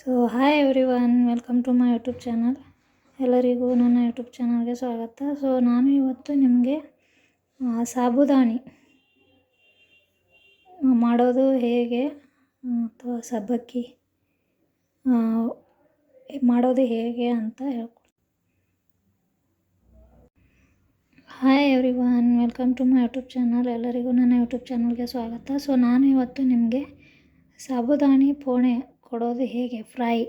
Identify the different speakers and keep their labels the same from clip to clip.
Speaker 1: So hi everyone welcome to my YouTube channel ಎಲ್ಲರಿಗೂ ನನ್ನ YouTube ಚಾನಲ್ಗೆ ಸ್ವಾಗತ. ಸೊ ನಾನು ಇವತ್ತು ನಿಮಗೆ ಸಾಬುದಾಣಿ ಮಾಡೋದು ಹೇಗೆ, ಅಥವಾ ಸಬ್ಬಕ್ಕಿ ಮಾಡೋದು ಹೇಗೆ ಅಂತ ಹೇಳ್ಕೊಡ್ತೀನಿ hi everyone welcome to my YouTube channel ಎಲ್ಲರಿಗೂ ನನ್ನ ಯೂಟ್ಯೂಬ್ ಚಾನಲ್ಗೆ ಸ್ವಾಗತ. ಸೊ ನಾನು ಇವತ್ತು ನಿಮಗೆ ಸಾಬುದಾಣಿ ಪೋಣೆ ಕೊಡೋದು ಹೇಗೆ? ಫ್ರೈ.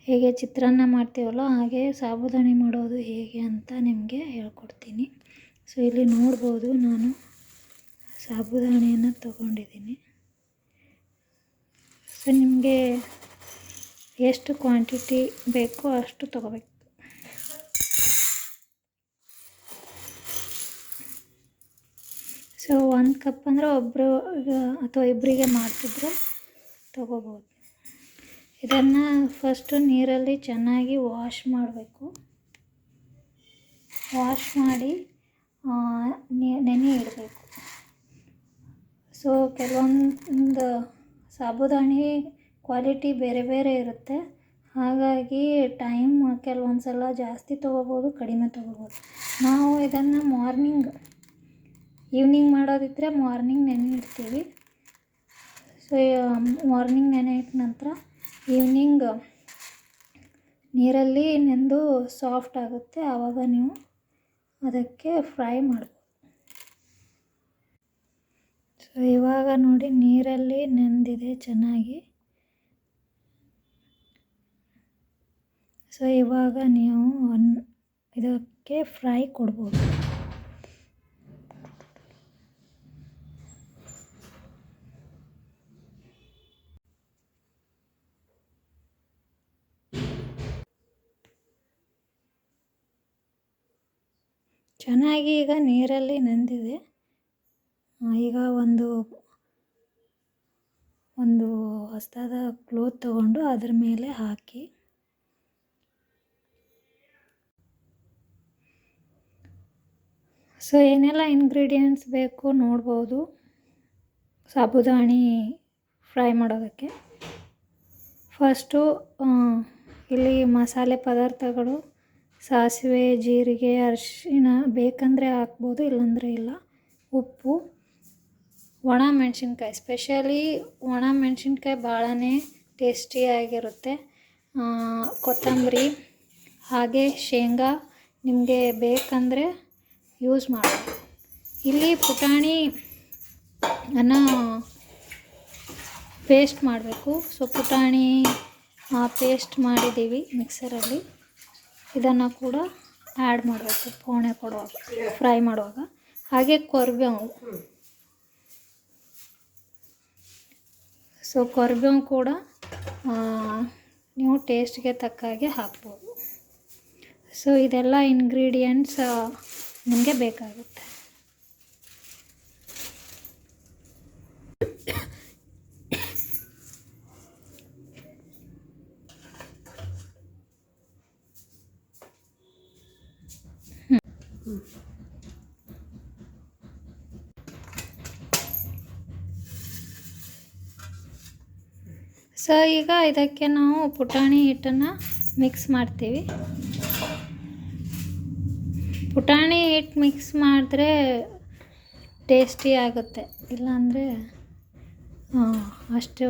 Speaker 1: ಹೇಗೆ ಚಿತ್ರಾನ್ನ ಮಾಡ್ತೀವಲ್ಲ ಹಾಗೆ ಸಾಬುದಾನಿ ಮಾಡೋದು ಹೇಗೆ ಅಂತ ನಿಮಗೆ ಹೇಳ್ಕೊಡ್ತೀನಿ. ಸೊ, ಇಲ್ಲಿ ನೋಡ್ಬೋದು ನಾನು ಸಾಬುದಾಣಿಯನ್ನು ತಗೊಂಡಿದ್ದೀನಿ. ಸೊ, ನಿಮಗೆ ಎಷ್ಟು ಕ್ವಾಂಟಿಟಿ ಬೇಕೋ ಅಷ್ಟು ತಗೋಬೇಕು. ಸೊ, ಒಂದು ಕಪ್ ಅಂದರೆ ಒಬ್ಬರು ಅಥವಾ ಇಬ್ಬರಿಗೆ ಮಾಡ್ತಿದ್ರೆ ತಗೋಬೋದು. ಇದನ್ನು ಫಸ್ಟು ನೀರಲ್ಲಿ ಚೆನ್ನಾಗಿ ವಾಶ್ ಮಾಡಬೇಕು. ವಾಶ್ ಮಾಡಿ ನೆನೆ ಇಡಬೇಕು. ಸೊ ಕೆಲವೊಂದು ಸಾಬುದಾಣಿ ಕ್ವಾಲಿಟಿ ಬೇರೆ ಬೇರೆ ಇರುತ್ತೆ. ಹಾಗಾಗಿ ಟೈಮ್ ಕೆಲವೊಂದು ಸಲ ಜಾಸ್ತಿ ತೊಗೋಬೋದು, ಕಡಿಮೆ ತೊಗೋಬೋದು. ನಾವು ಇದನ್ನು ಮಾರ್ನಿಂಗ್ ಈವ್ನಿಂಗ್ ಮಾಡೋದಿದ್ದರೆ ಮಾರ್ನಿಂಗ್ ನೆನೆ ಇಡ್ತೀವಿ. ಸೊ ಮಾರ್ನಿಂಗ್ ನೆನೆ ಇಟ್ಟ ನಂತರ ಈವ್ನಿಂಗ್ ನೀರಲ್ಲಿ ನೆಂದು ಸಾಫ್ಟ್ ಆಗುತ್ತೆ, ಆವಾಗ ನೀವು ಅದಕ್ಕೆ ಫ್ರೈ ಮಾಡ್ಬೋದು. ಸೊ ಇವಾಗ ನೋಡಿ ನೀರಲ್ಲಿ ನೆಂದಿದೆ ಚೆನ್ನಾಗಿ. ಸೊ ಇವಾಗ ನೀವು ಇದಕ್ಕೆ ಫ್ರೈ ಕೊಡ್ಬೋದು. ಚೆನ್ನಾಗಿ ಈಗ ನೀರಲ್ಲಿ ನೆಂದಿದೆ. ಈಗ ಒಂದು ಒಂದು ಹೊಸದಾದ ಕ್ಲೋತ್ ತಗೊಂಡು ಅದ್ರ ಮೇಲೆ ಹಾಕಿ. ಸೊ, ಏನೆಲ್ಲ ಇಂಗ್ರೀಡಿಯೆಂಟ್ಸ್ ಬೇಕು ನೋಡ್ಬೋದು. ಸಾಬುದಾಣಿ ಫ್ರೈ ಮಾಡೋದಕ್ಕೆ. ಫಸ್ಟು ಇಲ್ಲಿ ಮಸಾಲೆ ಪದಾರ್ಥಗಳು. ಸಾಸಿವೆ, ಜೀರಿಗೆ ಅರಿಶಿನ ಬೇಕಂದರೆ ಹಾಕ್ಬೋದು, ಇಲ್ಲಾಂದರೆ ಇಲ್ಲ. ಉಪ್ಪು, ಒಣ ಮೆಣಸಿನ್ಕಾಯಿ. ಸ್ಪೆಷಲಿ ಒಣ ಮೆಣಸಿನ್ಕಾಯಿ ಭಾಳನೇ ಟೇಸ್ಟಿಯಾಗಿರುತ್ತೆ ಕೊತ್ತಂಬರಿ, ಹಾಗೆ ಶೇಂಗಾ ನಿಮಗೆ ಬೇಕಂದರೆ ಯೂಸ್ ಮಾಡಿ ಇಲ್ಲಿ ಪುಟಾಣಿ ಅನ್ನ ಪೇಸ್ಟ್ ಮಾಡಬೇಕು. ಸೊ ಪುಟಾಣಿ ಪೇಸ್ಟ್ ಮಾಡಿದ್ದೀವಿ ಮಿಕ್ಸರಲ್ಲಿ ಇದನ್ನು ಕೂಡ ಆ್ಯಡ್ ಮಾಡಬೇಕು, ಪೋಣೆ ಕೊಡುವಾಗ ಫ್ರೈ ಮಾಡುವಾಗ. ಹಾಗೆ ಕೊರ್ಬೇವು. ಸೊ ಕೊರ್ಬೇವು ಕೂಡ ನೀವು ಟೇಸ್ಟ್ಗೆ ತಕ್ಕ ಹಾಗೆ ಹಾಕ್ಬೋದು. ಸೊ ಇದೆಲ್ಲ ಇಂಗ್ರೀಡಿಯೆಂಟ್ಸ್ ನಿಮಗೆ ಬೇಕಾಗುತ್ತೆ. ಸೊ ಈಗ ಇದಕ್ಕೆ ನಾವು ಪುಟಾಣಿ ಹಿಟ್ಟನ್ನು ಮಿಕ್ಸ್ ಮಾಡ್ತೀವಿ. ಪುಟಾಣಿ ಹಿಟ್ಟು ಮಿಕ್ಸ್ ಮಾಡಿದ್ರೆ ಟೇಸ್ಟಿ ಆಗುತ್ತೆ. ಇಲ್ಲಾಂದರೆ ಅಷ್ಟು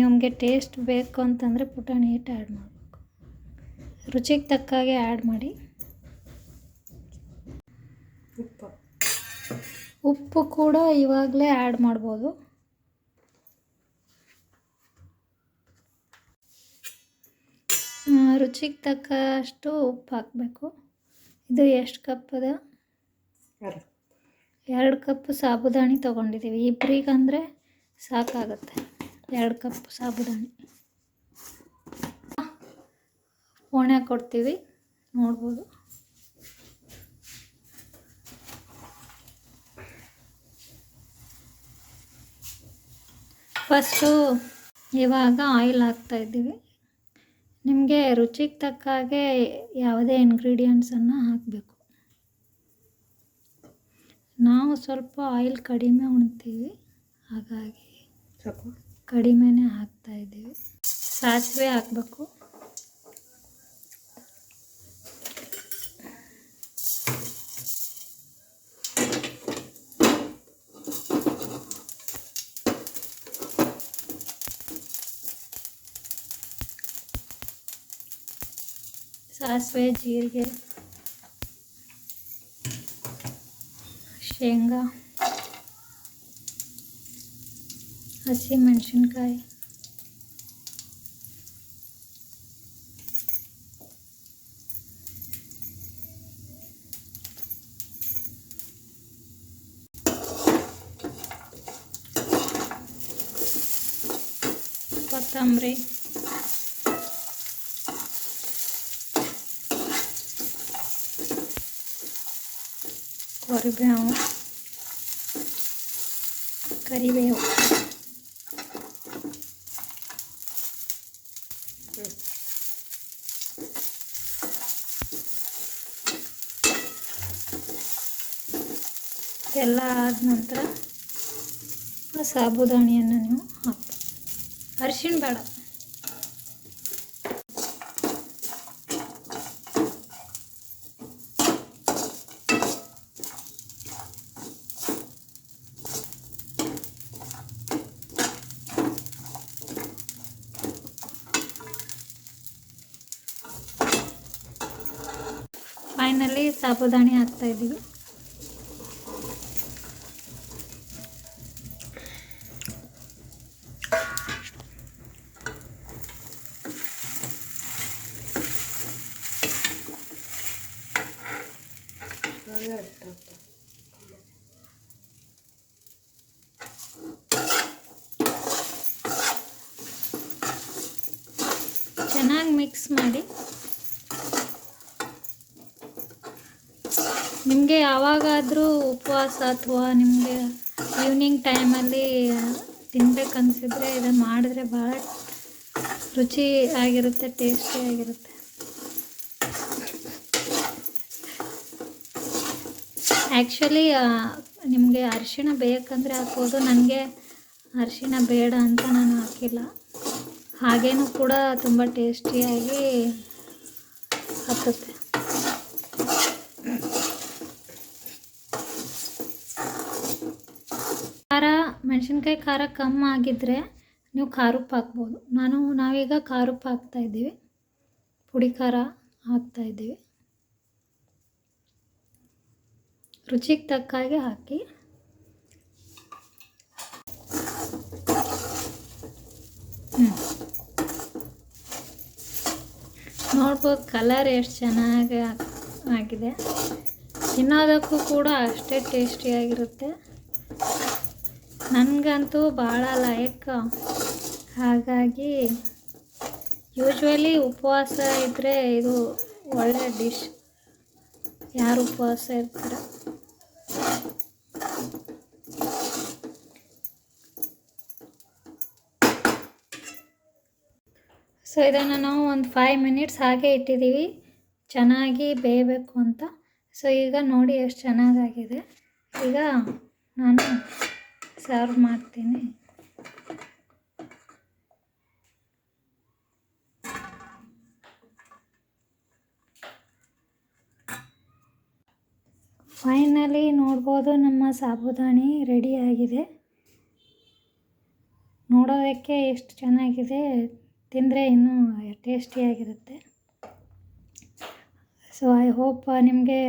Speaker 1: ನಿಮಗೆ ಟೇಸ್ಟ್ ಬೇಕು ಅಂತಂದರೆ ಪುಟಾಣಿ ಹಿಟ್ಟು ಆ್ಯಡ್ ಮಾಡಬೇಕು. ರುಚಿಗೆ ತಕ್ಕ ಹಾಗೆ ಆ್ಯಡ್ ಮಾಡಿ.
Speaker 2: ಉಪ್ಪು.
Speaker 1: ಉಪ್ಪು ಕೂಡ ಇವಾಗಲೇ ಆ್ಯಡ್ ಮಾಡ್ಬೋದು. ರುಚಿಗೆ ತಕ್ಕಷ್ಟು ಉಪ್ಪು ಹಾಕಬೇಕು. ಇದು ಎಷ್ಟು ಕಪ್ ಅದ?
Speaker 2: ಎರಡು.
Speaker 1: ಕಪ್ ಸಾಬುದಾಣಿ ತೊಗೊಂಡಿದ್ದೀವಿ ಇಬ್ಬರಿಗಂದರೆ ಸಾಕಾಗುತ್ತೆ. ಎರಡು ಕಪ್ ಸಾಬುದಾಣಿ. ಒಣ ಕೊಡ್ತೀವಿ. ನೋಡ್ಬೋದು. ಫಸ್ಟು ಇವಾಗ ಆಯಿಲ್ ಹಾಕ್ತಾ ಇದ್ದೀವಿ. ನಿಮಗೆ ರುಚಿಗೆ ತಕ್ಕ ಹಾಗೆ ಯಾವುದೇ ಇಂಗ್ರೀಡಿಯೆಂಟ್ಸನ್ನು ಹಾಕಬೇಕು. ನಾವು ಸ್ವಲ್ಪ ಆಯಿಲ್ ಕಡಿಮೆ ಉಣ್ತೀವಿ. ಹಾಗಾಗಿ ಕಡಿಮೆನೇ ಹಾಕ್ತಾ ಇದ್ದೀವಿ. ಸಾಸಿವೆ ಹಾಕಬೇಕು. ಸಾಸಿವೆ ಜೀರಿಗೆ ಶೇಂಗಾ ಹಸಿಮೆಣಸಿನ್ಕಾಯಿ ಕೊತ್ತಂಬರಿ ಕರಿಬೇವು ಕರಿಬೇವು. ಎಲ್ಲ ಆದ ನಂತರ ಸಾಬುದಾಣಿಯನ್ನು ನೀವು ಹಾಕಿ ಅರಿಶಿಣ ಬೇಡ ಫೈನಲಿ ಸಾಬುದಾಣಿ ಹಾಕ್ತಾ ಇದ್ದೀವಿ. ಚೆನ್ನಾಗಿ ಮಿಕ್ಸ್ ಮಾಡಿ ನಿಮಗೆ ಯಾವಾಗಾದರೂ ಉಪವಾಸ ಅಥವಾ ನಿಮಗೆ ಈವ್ನಿಂಗ್ ಟೈಮಲ್ಲಿ ತಿನ್ಬೇಕನ್ಸಿದ್ರೆ ಇದನ್ನು ಮಾಡಿದ್ರೆ ಭಾಳ ರುಚಿ ಆಗಿರುತ್ತೆ ಟೇಸ್ಟಿ ಆಗಿರುತ್ತೆ. ಆ್ಯಕ್ಚುಲಿ ನಿಮಗೆ ಅರಿಶಿಣ ಬೇಕಂದರೆ ಹಾಕೋದು ನನಗೆ ಅರಿಶಿಣ ಬೇಡ ಅಂತ ನಾನು ಹಾಕಿಲ್ಲ. ಹಾಗೇನೂ ಕೂಡ ತುಂಬ ಟೇಸ್ಟಿಯಾಗಿ ಹತ್ತುತ್ತೆ. ಖಾರ, ಮೆಣಸಿನ್ಕಾಯಿ ಖಾರ ಕಮ್ಮಿ ಆಗಿದ್ದರೆ ನೀವು ಖಾರಕ್ಕೆ ಹಾಕ್ಬೋದು. ನಾನು, ನಾವೀಗ ಖಾರಕ್ಕೆ ಹಾಕ್ತಾ ಇದ್ದೀವಿ. ಪುಡಿ ಖಾರ ಹಾಕ್ತಾ ಇದ್ದೀವಿ. ರುಚಿಗೆ ತಕ್ಕ ಹಾಗೆ ಹಾಕಿ. ನೋಡ್ಬೋದು ಕಲರ್ ಎಷ್ಟು ಚೆನ್ನಾಗಿ ಆಗ್- ಆಗಿದೆ. ತಿನ್ನೋದಕ್ಕೂ ಕೂಡ ಅಷ್ಟೇ ಟೇಸ್ಟಿಯಾಗಿರುತ್ತೆ ನನಗಂತೂ ಭಾಳ ಲಾಯಕ್ ಹಾಗಾಗಿ ಯೂಶ್ವಲಿ ಉಪವಾಸ ಇದ್ದರೆ ಇದು ಒಳ್ಳೆ ಡಿಶ್ ಯಾರು ಉಪವಾಸ ಇರ್ತಾರೆ? ಸೊ ಇದನ್ನು ನಾವು ಒಂದು ಫೈವ್ ಮಿನಿಟ್ಸ್ ಹಾಗೆ ಇಟ್ಟಿದ್ದೀವಿ ಚೆನ್ನಾಗಿ ಬೇಯಬೇಕು ಅಂತ. ಸೊ ಈಗ ನೋಡಿ ಎಷ್ಟು ಚೆನ್ನಾಗಾಗಿದೆ. ಈಗ ನಾನು ಸರ್ವ್ ಮಾಡ್ತೀನಿ. ಫೈನಲಿ ನೋಡ್ಬೋದು ನಮ್ಮ ಸಾಬುದಾಣಿ ರೆಡಿ ಆಗಿದೆ. ನೋಡೋದಕ್ಕೆ ಎಷ್ಟು ಚೆನ್ನಾಗಿದೆ, ತಿಂದರೆ ಇನ್ನೂ ಟೇಸ್ಟಿಯಾಗಿರುತ್ತೆ ಸೊ ಐ ಹೋಪ್ ನಿಮಗೆ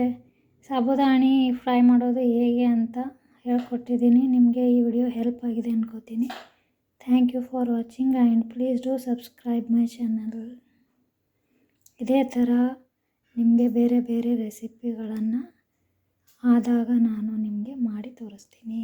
Speaker 1: ಸಾಬುದಾಣಿ ಫ್ರೈ ಮಾಡೋದು ಹೇಗೆ ಅಂತ ಹೇಳ್ಕೊಟ್ಟಿದ್ದೀನಿ. ನಿಮಗೆ ಈ ವಿಡಿಯೋ ಹೆಲ್ಪ್ ಆಗಿದೆ ಅನ್ಕೋತೀನಿ. Thank you for watching and please do subscribe my channel ಇದೇ ಥರ ನಿಮಗೆ ಬೇರೆ ಬೇರೆ ರೆಸಿಪಿಗಳನ್ನು ಆದಾಗ ನಾನು ನಿಮಗೆ ಮಾಡಿ ತೋರಿಸ್ತೀನಿ.